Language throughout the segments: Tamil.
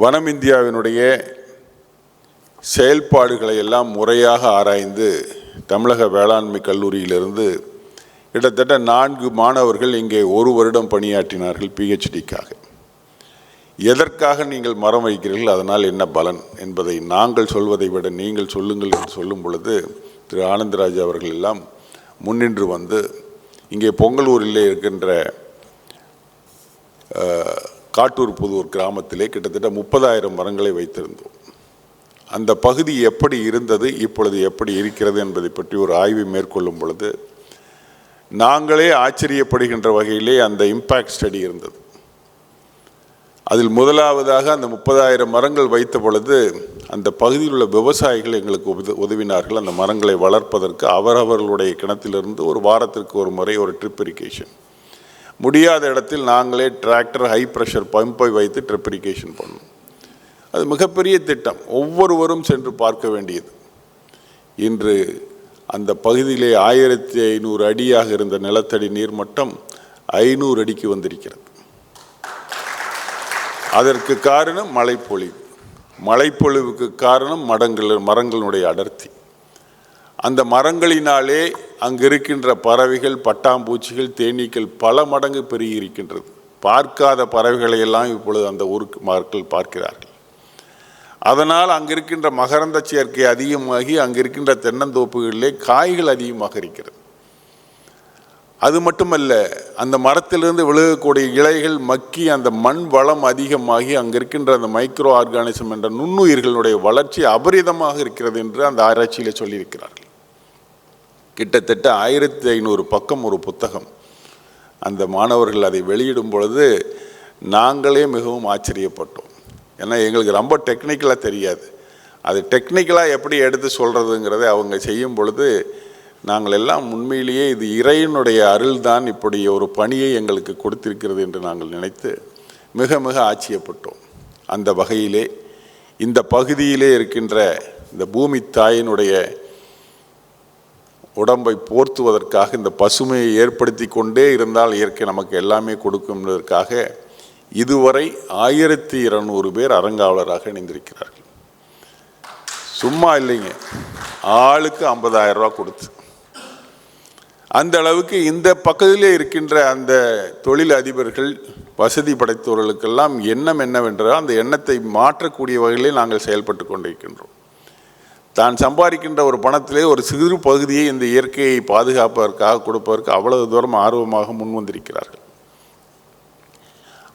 வனம் இந்தியாவினுடைய செயல்பாடுகளை எல்லாம் முறையாக ஆராய்ந்து தமிழக வேளாண்மை கல்லூரியிலிருந்து கிட்டத்தட்ட நான்கு மாணவர்கள் இங்கே ஒரு வருடம் பணியாற்றினார்கள் பிஹெச்டிக்காக எதற்காக நீங்கள் மரம் வைக்கிறீர்கள்? அதனால் என்ன பலன்? என்பதை நாங்கள் சொல்வதை விட நீங்கள் சொல்லுங்கள் என்று சொல்லும் பொழுது திரு ஆனந்தராஜ் அவர்கள் எல்லாம் முன்னின்று வந்து இங்கே பொங்கலூரில் இருக்கின்ற காட்டூர் புதூர் கிராமத்திலே கிட்டத்தட்ட முப்பதாயிரம் மரங்களை வைத்திருந்தோம். அந்த பகுதி எப்படி இருந்தது இப்பொழுது எப்படி இருக்கிறது என்பதை பற்றி ஒரு ஆய்வை மேற்கொள்ளும் பொழுது நாங்களே ஆச்சரியப்படுகின்ற வகையிலே அந்த இம்பேக்ட் ஸ்டடி இருந்தது. அதில் முதலாவதாக அந்த முப்பதாயிரம் மரங்கள் வைத்த பொழுது அந்த பகுதியில் உள்ள விவசாயிகள் எங்களுக்கு உத உதவினார்கள். அந்த மரங்களை வளர்ப்பதற்கு அவரவர்களுடைய கிணத்திலிருந்து ஒரு வாரத்திற்கு ஒரு முறை ஒரு ட்ரிப் இரிகேஷன் முடியாத இடத்தில் நாங்களே டிராக்டர் ஹை ப்ரெஷர் பம்பை வைத்து ட்ரிப்ரிகேஷன் பண்ணோம். அது மிகப்பெரிய திட்டம். ஒவ்வொருவரும் சென்று பார்க்க வேண்டியது. இன்று அந்த பகுதியிலே ஆயிரத்தி ஐநூறு அடியாக இருந்த நிலத்தடி நீர்மட்டம் ஐநூறு அடிக்கு வந்திருக்கிறது. அதற்கு காரணம் மழைப்பொழிவு. மழைப்பொழிவுக்கு காரணம் மடங்கள் மரங்களுடைய அடர்த்தி. அந்த மரங்களினாலே அங்கு இருக்கின்ற பறவைகள் பட்டாம்பூச்சிகள் தேனீக்கள் பல மடங்கு பெருகி இருக்கின்றது பார்க்காத பறவைகளை எல்லாம் இப்பொழுது அந்த ஊருக்கு மக்கள் பார்க்கிறார்கள். அதனால் அங்கிருக்கின்ற மகரந்த சேர்க்கை அதிகமாகி அங்கிருக்கின்ற தென்னந்தோப்புகளிலே காய்கள் அதிகமாக இருக்கிறது. அது மட்டுமல்ல அந்த மரத்திலிருந்து விழுகக்கூடிய இலைகள் மக்கி அந்த மண் வளம் அதிகமாகி அங்கிருக்கின்ற அந்த மைக்ரோ ஆர்கானிசம் என்ற நுண்ணுயிர்களுடைய வளர்ச்சி அபரிதமாக இருக்கிறது என்று அந்த ஆராய்ச்சியில் சொல்லியிருக்கிறார் கிட்டத்தட்ட ஆயிரத்தி ஐநூறு பக்கம் ஒரு புத்தகம். அந்த மாணவர்கள் அதை வெளியிடும் பொழுது நாங்களே மிகவும் ஆச்சரியப்பட்டோம். ஏன்னா எங்களுக்கு ரொம்ப டெக்னிக்கலாக தெரியாது. அது டெக்னிக்கலாக எப்படி எடுத்து சொல்கிறதுங்கிறதை அவங்க செய்யும் பொழுது நாங்கள் எல்லாம் உண்மையிலேயே இது இறைவனுடைய அருள்தான் இப்படி ஒரு பணியை எங்களுக்கு கொடுத்திருக்கிறது என்று நாங்கள் நினைத்து மிக மிக ஆச்சரியப்பட்டோம். அந்த வகையிலே இந்த பகுதியிலே இருக்கின்ற இந்த பூமி தாயினுடைய உடம்பை போர்த்துவதற்காக இந்த பசுமையை ஏற்படுத்தி கொண்டே இருந்தால் இயற்கை நமக்கு எல்லாமே கொடுக்கும் என்பதற்காக இதுவரை ஆயிரத்தி இருநூறு பேர் அறங்காவலராக இணைந்திருக்கிறார்கள். சும்மா இல்லைங்க. ஆளுக்கு ஐம்பதாயிரம் ரூபா கொடுத்து. அந்த அளவுக்கு இந்த பக்கத்திலே இருக்கின்ற அந்த தொழில் அதிபர்கள் வசதி படைத்தவர்களுக்கெல்லாம் எண்ணம் என்னவென்றால் அந்த எண்ணத்தை மாற்றக்கூடிய வகையிலே நாங்கள் செயல்பட்டு கொண்டிருக்கின்றோம். தான் சம்பாதிக்கின்ற ஒரு பணத்திலே ஒரு சிறு பகுதியை இந்த இயற்கையை பாதுகாப்பதற்காக கொடுப்பதற்கு அவ்வளவு தூரம் ஆர்வமாக முன்வந்திருக்கிறார்கள்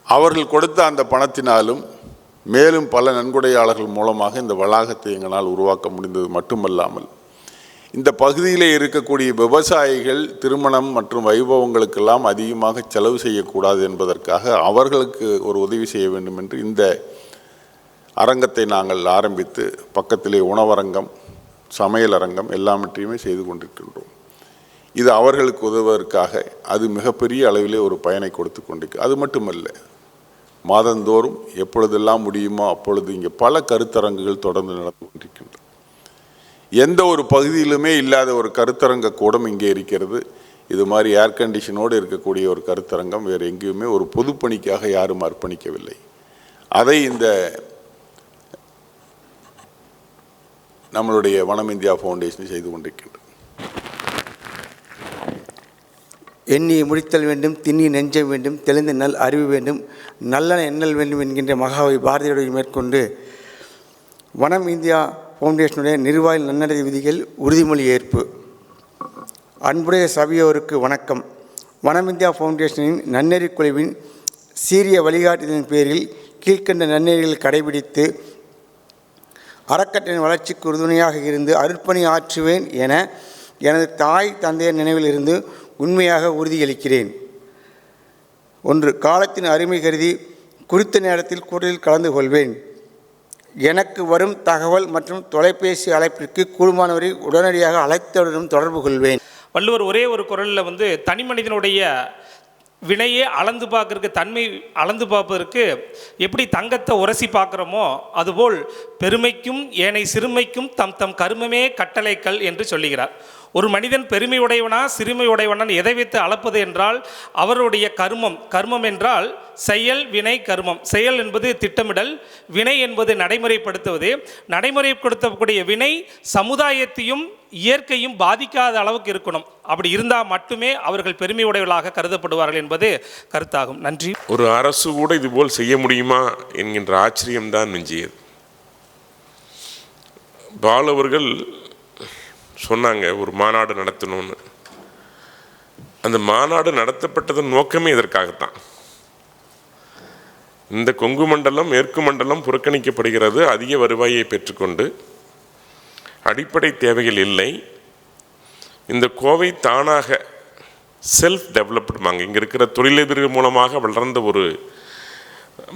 அவர்கள் கொடுத்த அந்த பணத்தினாலும் மேலும் பல நன்கொடையாளர்கள் மூலமாக இந்த வளாகத்தை எங்களால் உருவாக்க முடிந்தது மட்டுமல்லாமல் இந்த பகுதியிலே இருக்கக்கூடிய விவசாயிகள் திருமணம் மற்றும் வைபவங்களுக்கெல்லாம் அதிகமாக செலவு செய்யக்கூடாது என்பதற்காக அவர்களுக்கு ஒரு உதவி செய்ய வேண்டும் என்று இந்த அரங்கத்தை நாங்கள் ஆரம்பித்து பக்கத்திலே உணவரங்கம் சமையல் அரங்கம் எல்லாவற்றையுமே செய்து கொண்டிருக்கின்றோம். இது அவர்களுக்கு உதவுவதற்காக அது மிகப்பெரிய அளவிலே ஒரு பயனை கொடுத்து கொண்டிருக்கு. அது மட்டுமல்ல மாதந்தோறும் எப்பொழுதெல்லாம் முடியுமோ அப்பொழுது இங்கே பல கருத்தரங்குகள் தொடர்ந்து நடந்து கொண்டிருக்கின்றன. எந்த ஒரு பகுதியிலுமே இல்லாத ஒரு கருத்தரங்க கூடம் இங்கே இருக்கிறது. இது மாதிரி ஏர் கண்டிஷனோடு இருக்கக்கூடிய ஒரு கருத்தரங்கம் வேறு எங்கேயுமே ஒரு பொதுப்பணிக்காக யாரும் அர்ப்பணிக்கவில்லை. அதை இந்த நம்மளுடைய வனம் இந்தியா ஃபவுண்டேஷன் செய்து கொண்டிருக்கின்றது. எண்ணி முடித்தல் வேண்டும் திண்ணி நெஞ்சம் வேண்டும் தெளிந்த நல் அறிவு வேண்டும் நல்லன எண்ணல் வேண்டும் என்கின்ற மகாவை பாரதியுடைய மேற்கொண்டு வனம் இந்தியா ஃபவுண்டேஷனுடைய நிர்வாக நன்னடை விதிகள் உறுதிமொழி ஏற்பு. அன்புடைய சபையோருக்கு வணக்கம். வனம் இந்தியா ஃபவுண்டேஷனின் நன்னெறி குழுவின் சீரிய வழிகாட்டுதலின் பேரில் கீழ்க்கண்ட நன்னெறிகள் கடைபிடித்து அறக்கட்டளின் வளர்ச்சிக்கு உறுதுணையாக இருந்து அருட்பணி ஆற்றுவேன் என எனது தாய் தந்தையர் நினைவில் இருந்து உண்மையாக உறுதியளிக்கிறேன். ஒன்று காலத்தின் அருமை கருதி குறித்த நேரத்தில் கூட்டத்தில் கலந்து கொள்வேன். எனக்கு வரும் தகவல் மற்றும் தொலைபேசி அழைப்பிற்கு கூடுமானவரை உடனடியாக அழைத்தவுடன் தொடர்பு கொள்வேன். வள்ளுவர் ஒரே ஒரு குரலில் வந்து தனி மனிதனுடைய வினையே அளந்து பார்க்கறதுக்கு தன்மை அளந்து பார்ப்பதற்கு எப்படி தங்கத்தை உரசி பார்க்குறோமோ அதுபோல் பெருமைக்கும் ஏனை சிறுமைக்கும் தம் தம் கருமமே கட்டளைக்கல் என்று சொல்லுகிறார். ஒரு மனிதன் பெருமை உடையவனா சிறுமை உடையவனா எதை வைத்து அளப்பது என்றால் அவருடைய கர்மம் கர்மம் என்றால் செயல் வினை கர்மம். செயல் என்பது திட்டமிடல் வினை என்பது நடைமுறைப்படுத்துவது. நடைமுறைப்படுத்தக்கூடிய வினை சமுதாயத்தையும் இயற்கையும் பாதிக்காத அளவுக்கு இருக்கணும். அப்படி இருந்தால் மட்டுமே அவர்கள் பெருமை உடையவர்களாக கருதப்படுவார்கள் என்பது கருத்தாகும். நன்றி. ஒரு அரசு கூட இதுபோல் செய்ய முடியுமா என்கின்ற ஆச்சரியம்தான் மிஞ்சியது. பால் அவர்கள் சொன்னாங்க ஒரு மாநாடு நடத்தணும்னு. அந்த மாநாடு நடத்தப்பட்டதன் நோக்கமே இதற்காகத்தான். இந்த கொங்கு மண்டலம் மேற்கு மண்டலம் புறக்கணிக்கப்படுகிறது அதிக வருவாயை பெற்றுக்கொண்டு. அடிப்படை தேவைகள் இல்லை. இந்த கோவை தானாக செல்ஃப் டெவலப்டுமாங்க இங்கே இருக்கிற தொழிலதிபர்கள் மூலமாக வளர்ந்த ஒரு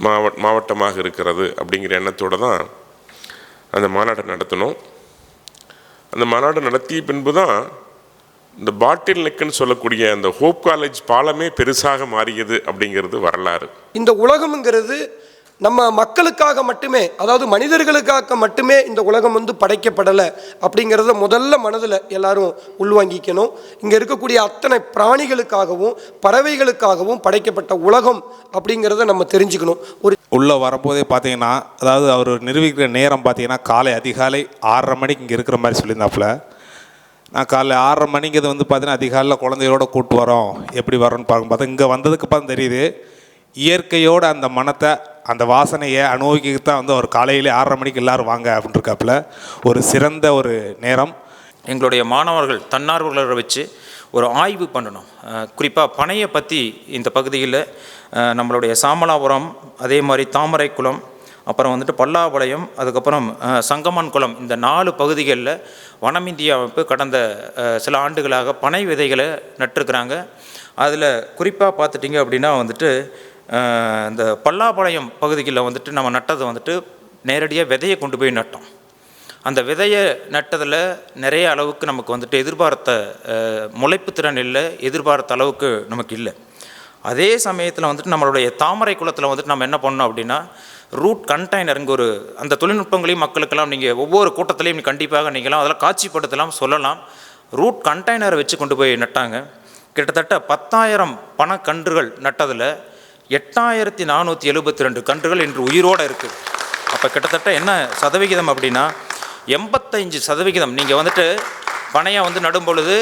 மாவ மாவட்டமாக இருக்கிறது அப்படிங்கிற எண்ணத்தோடு தான் அந்த மாநாட்டை நடத்தணும். அந்த மாநாடு நடத்திய பின்பு தான் இந்த பாட்டில் நெக்குன்னு சொல்லக்கூடிய அந்த ஹோப் காலேஜ் பாலமே பெருசாக மாறியது அப்படிங்கிறது வரலாறு. இந்த உலகம்ங்கிறது நம்ம மக்களுக்காக மட்டுமே அதாவது மனிதர்களுக்காக மட்டுமே இந்த உலகம் வந்து படைக்கப்படலை அப்படிங்கிறத முதல்ல மனதில் எல்லாரும் உள்வாங்கிக்கணும். இங்கே இருக்கக்கூடிய அத்தனை பிராணிகளுக்காகவும் பறவைகளுக்காகவும் படைக்கப்பட்ட உலகம் அப்படிங்கிறத நம்ம தெரிஞ்சுக்கணும். ஒரு உள்ளே வரும்போதே பார்த்தீங்கன்னா அதாவது அவர் நிரூபிக்கிற நேரம் பார்த்தீங்கன்னா காலை அதிகாலை ஆறரை மணிக்கு இங்கே இருக்கிற மாதிரி சொல்லியிருந்தாப்புல. நான் காலைல ஆறரை மணிங்கிறது வந்து பார்த்தீங்கன்னா அதிகாலையில் குழந்தையோட கூட்டு வரோம். எப்படி வரோன்னு பார்க்கும் பார்த்தா இங்கே வந்ததுக்கு அப்புறம் தெரியுது. இயற்கையோட அந்த மனத்தை அந்த வாசனையை அனுபவிக்க தான் வந்து அவர் காலையிலே ஆறரை மணிக்கு எல்லாரும் வாங்க அப்படின்னு இருக்காப்புல ஒரு சிறந்த ஒரு நேரம். எங்களுடைய மாணவர்கள் தன்னார்வலரை வச்சு ஒரு ஆய்வு பண்ணணும். குறிப்பாக பனையை பற்றி இந்த பகுதியில் நம்மளுடைய சாமலாபுரம் அதே மாதிரி தாமரைக்குளம் அப்புறம் வந்துட்டு பல்லாபாளையம் அதுக்கப்புறம் சங்கமன் குளம் இந்த நாலு பகுதிகளில் வனம் இந்திய அமைப்பு கடந்த சில ஆண்டுகளாக பனை விதைகளை நட்டிருக்கிறாங்க. அதில் குறிப்பாக பார்த்துட்டிங்க அப்படின்னா வந்துட்டு இந்த பல்லாபாளையம் பகுதிகளில் வந்துட்டு நம்ம நட்டது வந்துட்டு நேரடியாக விதையை கொண்டு போய் நட்டோம். அந்த விதையை நட்டதில் நிறைய அளவுக்கு நமக்கு வந்துட்டு எதிர்பார்த்த முளைப்பு திறன் இல்லை எதிர்பார்த்த அளவுக்கு நமக்கு இல்லை. அதே சமயத்தில் வந்துட்டு நம்மளுடைய தாமரை குளத்தில் வந்துட்டு நம்ம என்ன பண்ணோம் அப்படின்னா ரூட் கண்டெய்னருங்க ஒரு அந்த தொழில்நுட்பங்களையும் மக்களுக்கெல்லாம் நீங்கள் ஒவ்வொரு கூட்டத்திலையும் கண்டிப்பாக நீங்களாம் அதெல்லாம் காட்சிப்படுத்தலாம் சொல்லலாம். ரூட் கண்டெய்னரை வச்சு கொண்டு போய் நட்டாங்க. கிட்டத்தட்ட பத்தாயிரம் பணக்கன்றுகள் நட்டதில் எட்டாயிரத்தி நானூற்றி எழுபத்தி ரெண்டு கன்றுகள் இன்று உயிரோடு இருக்குது. அப்போ கிட்டத்தட்ட என்ன சதவிகிதம் அப்படின்னா எண்பத்தஞ்சு சதவிகிதம். நீங்கள் வந்துட்டு பனையாக வந்து நடும் பொழுது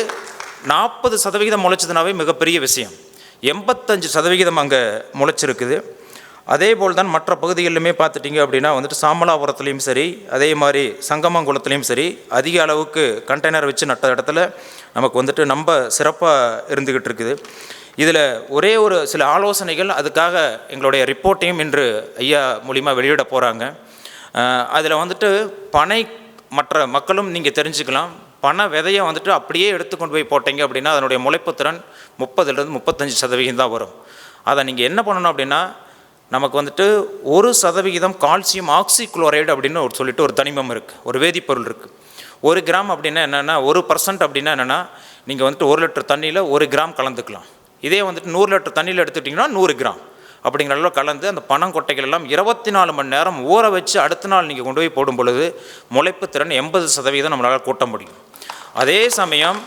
நாற்பது சதவிகிதம் முளைச்சதுனாவே மிகப்பெரிய விஷயம். எண்பத்தஞ்சு சதவிகிதம் அங்கே முளைச்சிருக்குது. அதே போல் தான் மற்ற பகுதிகளிலுமே பார்த்துட்டிங்க அப்படின்னா வந்துட்டு சாமலாபுரத்துலேயும் சரி அதே மாதிரி சங்கமங்குளத்துலேயும் சரி அதிக அளவுக்கு கண்டெய்னர் வச்சு நட்ட இடத்துல நமக்கு வந்துட்டு நம்ம சிறப்பாக இருந்துக்கிட்டு இருக்குது. இதில் ஒரே ஒரு சில ஆலோசனைகள் அதுக்காக எங்களுடைய ரிப்போர்ட்டையும் இன்று ஐயா மூலிமா வெளியிட போகிறாங்க அதில் வந்துட்டு பனை மற்ற மக்களும் நீங்கள் தெரிஞ்சுக்கலாம். பண விதையை வந்துட்டு அப்படியே எடுத்து கொண்டு போய் போட்டீங்க அப்படின்னா அதனுடைய முளைப்புத்திறன் முப்பதுலேருந்து முப்பத்தஞ்சு சதவிகிதம் தான் வரும். அதை நீங்கள் என்ன பண்ணணும் அப்படின்னா நமக்கு வந்துட்டு ஒரு சதவிகிதம் கால்சியம் ஆக்சிக்ளோரைடு அப்படின்னு ஒரு சொல்லிட்டு ஒரு தனிமம் இருக்குது ஒரு வேதிப்பொருள் இருக்குது ஒரு கிராம் அப்படின்னா என்னென்னா ஒரு பர்சன்ட் அப்படின்னா என்னென்னா நீங்கள் வந்துட்டு ஒரு லிட்டர் தண்ணியில் ஒரு கிராம் கலந்துக்கலாம். இதே வந்துட்டு நூறு லிட்டர் தண்ணியில் எடுத்துட்டிங்கன்னா நூறு கிராம். அப்படிங்கிற கலந்து அந்த பனங்கொட்டைகள் எல்லாம் இருபத்தி நாலு மணி நேரம் ஊற வச்சு அடுத்த நாள் நீங்கள் கொண்டு போய் போடும் பொழுது முளைப்பு திறன் எண்பது சதவீதம் நம்மளால் கூட்ட முடியும். அதே சமயம்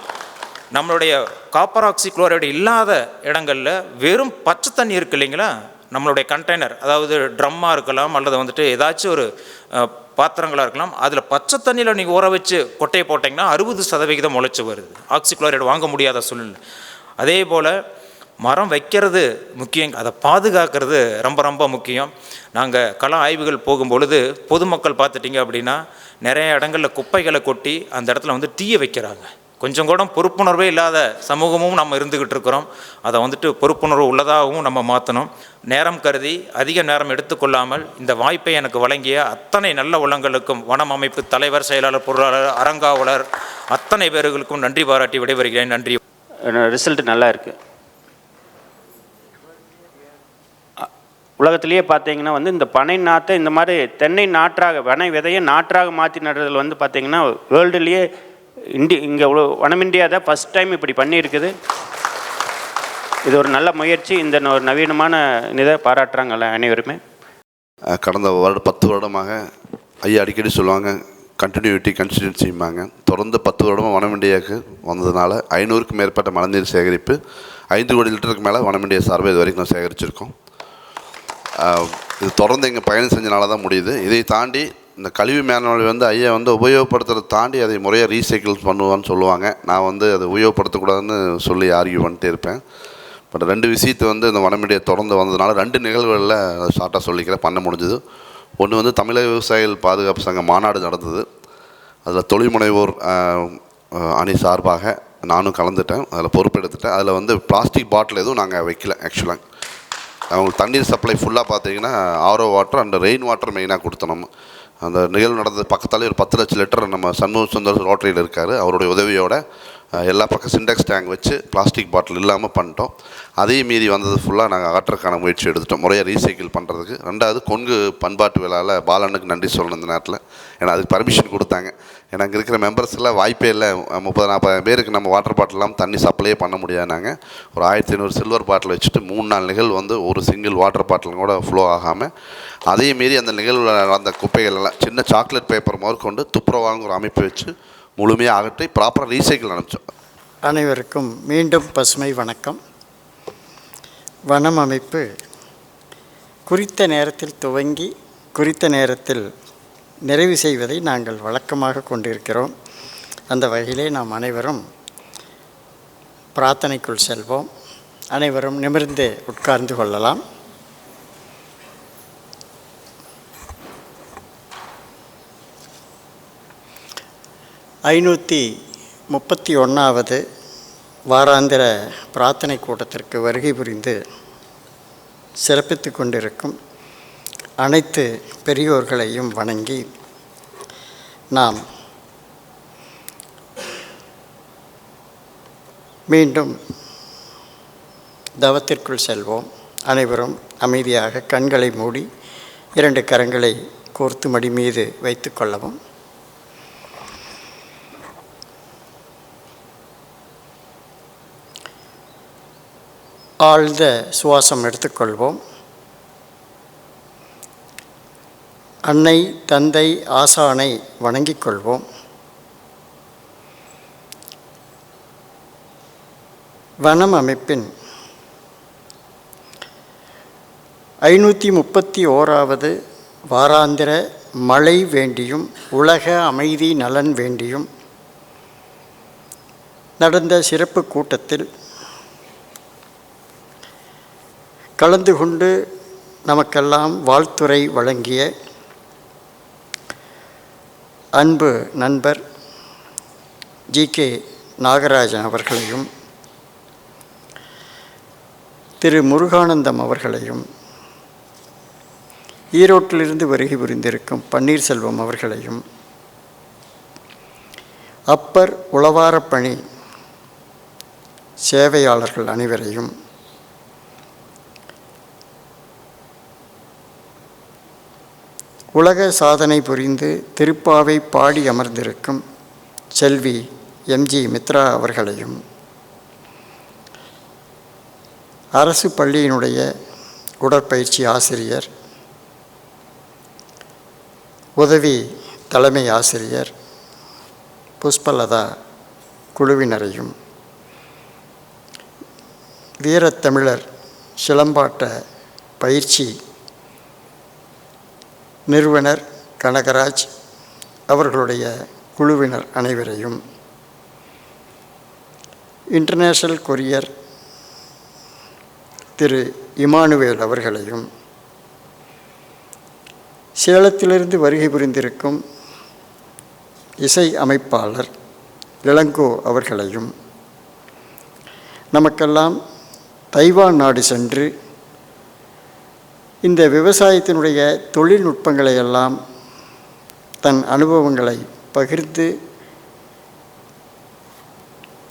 நம்மளுடைய காப்பர் ஆக்சி குளோரைடு இல்லாத இடங்களில் வெறும் பச்சை தண்ணி இருக்கு இல்லைங்களா? நம்மளுடைய கண்டெய்னர் அதாவது ட்ரம்மாக இருக்கலாம் அல்லது வந்துட்டு ஏதாச்சும் ஒரு பாத்திரங்களாக இருக்கலாம் அதில் பச்சை தண்ணியில் நீங்கள் ஊற வச்சு கொட்டையை போட்டிங்கன்னா அறுபது சதவிகிதம் முளைச்சி வருது. ஆக்சி குளோரைடு வாங்க முடியாத சூழ்நிலை. அதே போல் மரம் வைக்கிறது முக்கியம் அதை பாதுகாக்கிறது ரொம்ப ரொம்ப முக்கியம். நாங்கள் கள ஆய்வுகள் போகும்பொழுது பொதுமக்கள் பார்த்துட்டிங்க அப்படின்னா நிறைய இடங்களில் குப்பைகளை கொட்டி அந்த இடத்துல வந்து டீயை வைக்கிறாங்க. கொஞ்சம் கூட பொறுப்புணர்வே இல்லாத சமூகமும் நம்ம இருந்துக்கிட்டு இருக்கிறோம். அதை வந்துட்டு பொறுப்புணர்வு உள்ளதாகவும் நம்ம மாற்றணும் நேரம் கருதி அதிக நேரம் எடுத்துக்கொள்ளாமல் இந்த வாய்ப்பை எனக்கு வழங்கிய அத்தனை நல்ல உள்ளங்களுக்கும் வனம் அமைப்பு தலைவர் செயலாளர் பொருளாளர் அறங்காவலர் அத்தனை பேர்களுக்கும் நன்றி பாராட்டி விடைபெறுகிறேன். நன்றி. ரிசல்ட் நல்லா இருக்குது உலகத்திலேயே பார்த்தீங்கன்னா வந்து இந்த பனை நாற்றை இந்த மாதிரி தென்னை நாற்றாக பனை விதையை நாற்றாக மாற்றி நடுறதுல வந்து பார்த்தீங்கன்னா வேர்ல்டுலேயே இண்டி இங்கே இவ்வளோ வனம் இந்தியா தான் ஃபஸ்ட் டைம் இப்படி பண்ணியிருக்குது. இது ஒரு நல்ல முயற்சி. இந்த ந- ஒரு நவீனமான இதை பாராட்டுறாங்கல்ல அனைவருமே. கடந்த வருட பத்து வருடமாக ஐயா அடிக்கடி சொல்லுவாங்க கண்டினியூட்டி கன்சிஸ்டன்சிம்பாங்க தொடர்ந்து பத்து வருடமாக வனமிண்டியாவுக்கு வந்ததுனால ஐநூறுக்கும் மேற்பட்ட மழைநீர் சேகரிப்பு ஐந்து கோடி லிட்டருக்கு மேலே வனமிண்டியா சார்பை இது வரைக்கும் சேகரிச்சிருக்கோம். இது தொடர்ந்து எங்கள் பயணம் செஞ்சனால தான் முடியுது. இதை தாண்டி இந்த கழிவு மேலாண்மை வந்து ஐயா வந்து உபயோகப்படுத்துறதை தாண்டி அதை முறையாக ரீசைக்கிள் பண்ணுவான்னு சொல்லுவாங்க. நான் வந்து அதை உபயோகப்படுத்தக்கூடாதுன்னு சொல்லி ஆர்கியூ பண்ணிட்டே இருப்பேன். பட் ரெண்டு விஷயத்தை வந்து இந்த வனமீடியா தொடர்ந்து வந்ததுனால ரெண்டு நிகழ்வுகளில் ஷார்ட்டாக சொல்லிக்கிறேன். பண்ண முடிஞ்சது. ஒன்று வந்து தமிழக விவசாயிகள் பாதுகாப்பு சங்க மாநாடு நடந்தது. அதில் தொழில் முனைவோர் அணி சார்பாக நானும் கலந்துட்டேன். அதில் பொறுப்பெடுத்துட்டேன் அதில் வந்து பிளாஸ்டிக் பாட்டில் எதுவும் நாங்கள் வைக்கல ஆக்சுவலாக அவங்களுக்கு தண்ணீர் சப்ளை ஃபுல்லாக பார்த்தீங்கன்னா RO water and rain water மெயினாக கொடுத்தோம் அந்த நிகழ்வு நடந்தது. பக்கத்தாலே ஒரு பத்து லட்சம் லிட்டர் நம்ம சண்முக சுந்தர் ரோட்டரியில் இருக்கார். அவருடைய உதவியோட எல்லா பக்கம் சின்டெக்ஸ் டேங்க் வச்சு பிளாஸ்டிக் பாட்டில் இல்லாமல் பண்ணிட்டோம். அதையும் மீறி வந்தது ஃபுல்லாக நாங்கள் ஆற்றுக்கான முயற்சி எடுத்துட்டோம். முறையாக ரீசைக்கிள் பண்ணுறதுக்கு ரெண்டாவது கொங்கு பண்பாட்டு விழாவில் பாலனுக்கு நன்றி சொல்லணும் இந்த நேரத்தில். ஏன்னா அதுக்கு பர்மிஷன் கொடுத்தாங்க. ஏன்னா அங்கே இருக்கிற மெம்பர்ஸ் எல்லாம் வாய்ப்பே இல்லை. முப்பது நாற்பதாயிரம் பேருக்கு நம்ம வாட்டர் பாட்டிலாம் தண்ணி சப்ளையே பண்ண முடியாது நாங்கள் ஒரு ஆயிரத்தி ஐநூறு சில்வர் பாட்டில் வச்சுட்டு மூணு நாள் நிகழ்வு வந்து ஒரு சிங்கிள் வாட்டர் பாட்டில் கூட ஃப்ளோ ஆகாமல் அதையும் மீறி அந்த நிகழ்வில் அந்த குப்பைகள் எல்லாம் சின்ன சாக்லேட் பேப்பர் முதற்கொண்டு துப்புரவாங்கிற ஒரு அமைப்பு வச்சு முழுமையாக அகற்றி ப்ராப்பராக ரீசைக்கிள் அனுப்பிச்சோம். அனைவருக்கும் மீண்டும் பசுமை வணக்கம். வனம் அமைப்பு குறித்த நேரத்தில் துவங்கி குறித்த நேரத்தில் நிறைவு செய்வதை நாங்கள் வழக்கமாக கொண்டிருக்கிறோம். அந்த வகையிலே நாம் அனைவரும் பிரார்த்தனைக்குள் செல்வோம். அனைவரும் நிமிர்ந்து உட்கார்ந்து கொள்ளலாம். ஐநூற்றி முப்பத்தி ஒன்றாவது வாராந்திர பிரார்த்தனை கூட்டத்திற்கு வருகை புரிந்து சிறப்பித்து கொண்டிருக்கும் அனைத்து பெரியோர்களையும் வணங்கி நாம் மீண்டும் தவத்திற்குள் செல்வோம். அனைவரும் அமைதியாக கண்களை மூடி இரண்டு கரங்களை கோர்த்து மடி மீது வைத்து கொள்ளவும். ஆழ்ந்த சுவாசம் எடுத்துக்கொள்வோம். அன்னை தந்தை ஆசானை வணங்கிக் கொள்வோம். வனம் அமைப்பின் ஐநூற்றி முப்பத்தி ஓராவது வாராந்திர மழை வேண்டியும் உலக அமைதி நலன் வேண்டியும் நடந்த சிறப்பு கூட்டத்தில் கலந்து கொண்டு நமக்கெல்லாம் வாழ்த்துரை வழங்கிய அன்பு நண்பர் ஜி கே நாகராஜன் அவர்களையும் திரு முருகானந்தம் அவர்களையும் ஈரோட்டிலிருந்து வருகை புரிந்திருக்கும் பன்னீர்செல்வம் அவர்களையும் அப்பர் உளவாரப்பணி சேவையாளர்கள் அனைவரையும் உலக சாதனை புரிந்து திருப்பாவை பாடி அமர்ந்திருக்கும் செல்வி எம்ஜி மித்ரா அவர்களையும் அரசு பள்ளியினுடைய உடற்பயிற்சி ஆசிரியர் உதவி தலைமை ஆசிரியர் புஷ்பலதா குழுவினரையும் வீரத்தமிழர் சிலம்பாட்ட பயிற்சி நிறுவனர் கனகராஜ் அவர்களுடைய குழுவினர் அனைவரையும் இன்டர்நேஷனல் கொரியர் திரு இமானுவேல் அவர்களையும் சேலத்திலிருந்து வருகை புரிந்திருக்கும் இசை அமைப்பாளர் இளங்கோ அவர்களையும் நமக்கெல்லாம் தைவான் நாடு சென்று இந்த விவசாயத்தினுடைய தொழில்நுட்பங்களை எல்லாம் தன் அனுபவங்களை பகிர்ந்து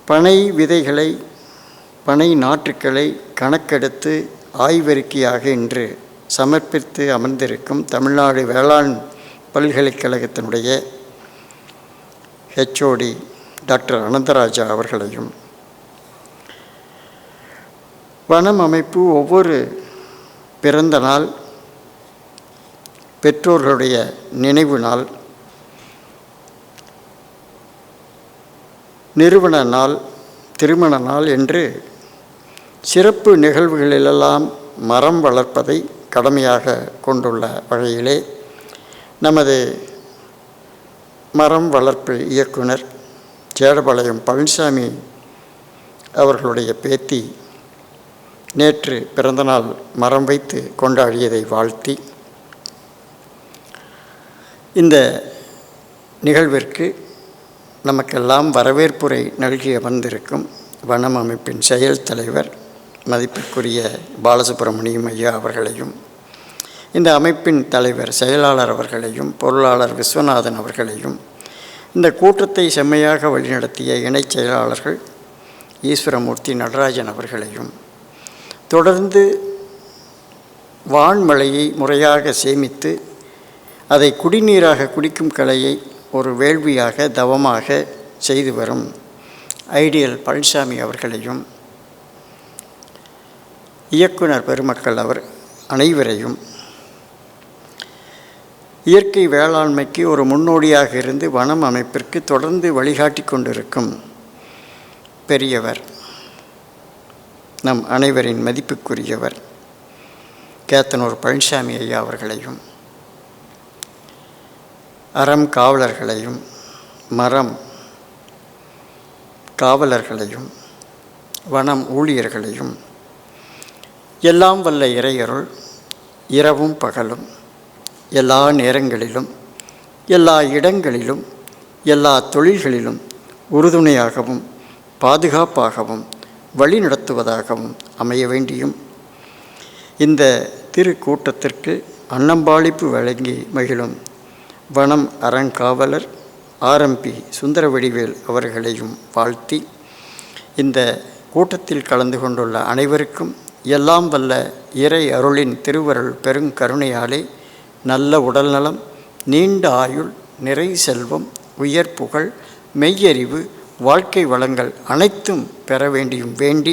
பனை விதைகளை பனை நாற்றுக்களை கணக்கெடுத்து ஆய்வறிக்கையாக இன்று சமர்ப்பித்து அமர்ந்திருக்கும் தமிழ்நாடு வேளாண் பல்கலைக்கழகத்தினுடைய ஹெச்ஓடி டாக்டர் அனந்தராஜா அவர்களையும் வனம் அமைப்பு ஒவ்வொரு பிறந்த நாள் பெற்றோர்களுடைய நினைவு நாள் நிறுவன நாள் திருமண நாள் என்று சிறப்பு நிகழ்வுகளிலெல்லாம் மரம் வளர்ப்பதை கடமையாக கொண்டுள்ள வகையிலே நமது மரம் வளர்ப்பு இயக்குனர் சேடபாளையம் பழனிசாமி அவர்களுடைய பேத்தி நேற்று பிறந்தநாள் மரம் வைத்து கொண்டாடியதை வாழ்த்தி இந்த நிகழ்விற்கு நமக்கெல்லாம் வரவேற்புரை நல்கிய வந்திருக்கும் வனம் அமைப்பின் செயல் தலைவர் மதிப்பிற்குரிய பாலசுப்ரமணியம் ஐயா அவர்களையும் இந்த அமைப்பின் தலைவர் செயலாளர் அவர்களையும் பொருளாளர் விஸ்வநாதன் அவர்களையும் இந்த கூட்டத்தை செம்மையாக வழிநடத்திய இணைச் செயலாளர்கள் ஈஸ்வரமூர்த்தி நடராஜன் அவர்களையும் தொடர்ந்து வான்மழையை முறையாக சேமித்து அதை குடிநீராக குடிக்கும் கலையை ஒரு வேள்வியாக தவமாக செய்து வரும் ஐடியல் பழனிசாமி அவர்களையும் இயக்குனர் பெருமக்கள் அவர் அனைவரையும் இயற்கை வேளாண்மைக்கு ஒரு முன்னோடியாக இருந்து வனம் அமைப்பிற்கு தொடர்ந்து வழிகாட்டி கொண்டிருக்கும் பெரியவர். நம் அனைவரின் மதிப்புக்குரியவர் கேத்தனூர் பழனிசாமி ஐயா அவர்களையும் அறம் காவலர்களையும் மரம் காவலர்களையும் வனம் ஊழியர்களையும் எல்லாம் வல்ல இறையருள் இரவும் பகலும் எல்லா நேரங்களிலும் எல்லா இடங்களிலும் எல்லா தொழில்களிலும் உறுதுணையாகவும் பாதுகாப்பாகவும் வழிநடத்துவதாகவும் அமைய வேண்டியும். இந்த திருக்கூட்டத்திற்கு அன்னம்பாளிப்பு வழங்கி மகிழும் வனம் அறங்காவலர் ஆர்எம்பி சுந்தரவடிவேல் அவர்களையும் வாழ்த்தி இந்த கூட்டத்தில் கலந்து கொண்டுள்ள அனைவருக்கும் எல்லாம் வல்ல இறை அருளின் திருவருள் பெருங்கருணையாலே நல்ல உடல்நலம் நீண்ட ஆயுள் நிறை செல்வம் உயர் புகழ் மெய்யறிவு வாழ்க்கை வளங்கள் அனைத்தும் பெற வேண்டியும் வேண்டி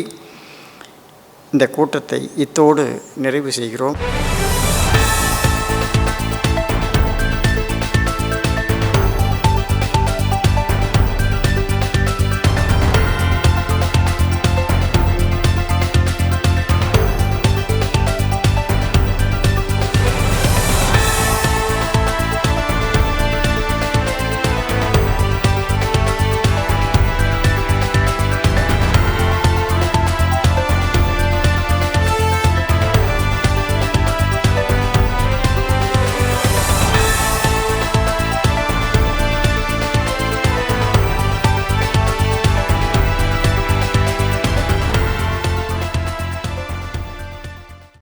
இந்த கூட்டத்தை இத்தோடு நிறைவு செய்கிறோம்.